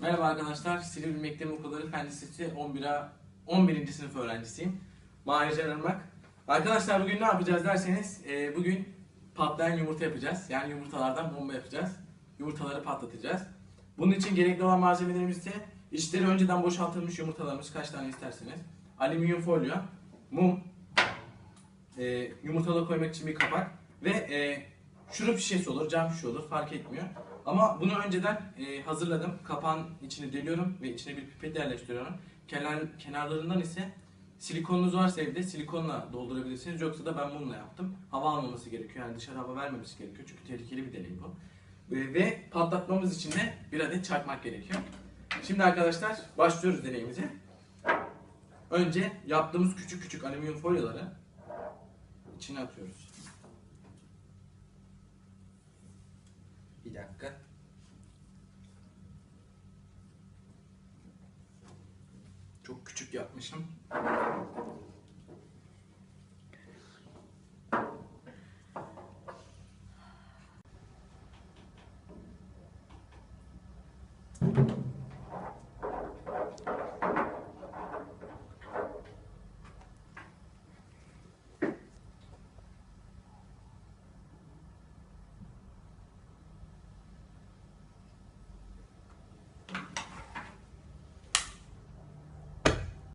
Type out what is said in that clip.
Merhaba arkadaşlar, Silivri Mektep Okulları Fen Lisesi 11'a 11. sınıf öğrencisiyim. Mahir Can Irmak. Arkadaşlar bugün ne yapacağız derseniz, e, bugün patlayan yumurta yapacağız. Yani yumurtalardan bomba yapacağız. Yumurtaları patlatacağız. Bunun için gerekli olan malzemelerimiz ise içleri önceden boşaltılmış yumurtalarımız kaç tane isterseniz. Alüminyum folyo, mum, e, yumurtaları koymak için bir kapak ve e, şurup şişesi olur, cam şişe olur fark etmiyor. Ama bunu önceden e, hazırladım. Kapağın içini deliyorum ve içine bir pipet yerleştiriyorum. Kenar, kenarlarından ise silikonunuz varsa evde silikonla doldurabilirsiniz. Yoksa da ben mumla yaptım. Hava almaması gerekiyor. Yani dışarı hava vermemesi gerekiyor. Çünkü tehlikeli bir deney bu. Ve, ve patlatmamız için de bir adet çakmak gerekiyor. Şimdi arkadaşlar başlıyoruz deneyimize. Önce yaptığımız küçük küçük alüminyum folyoları içine atıyoruz. Dakika. Çok küçük yapmışım.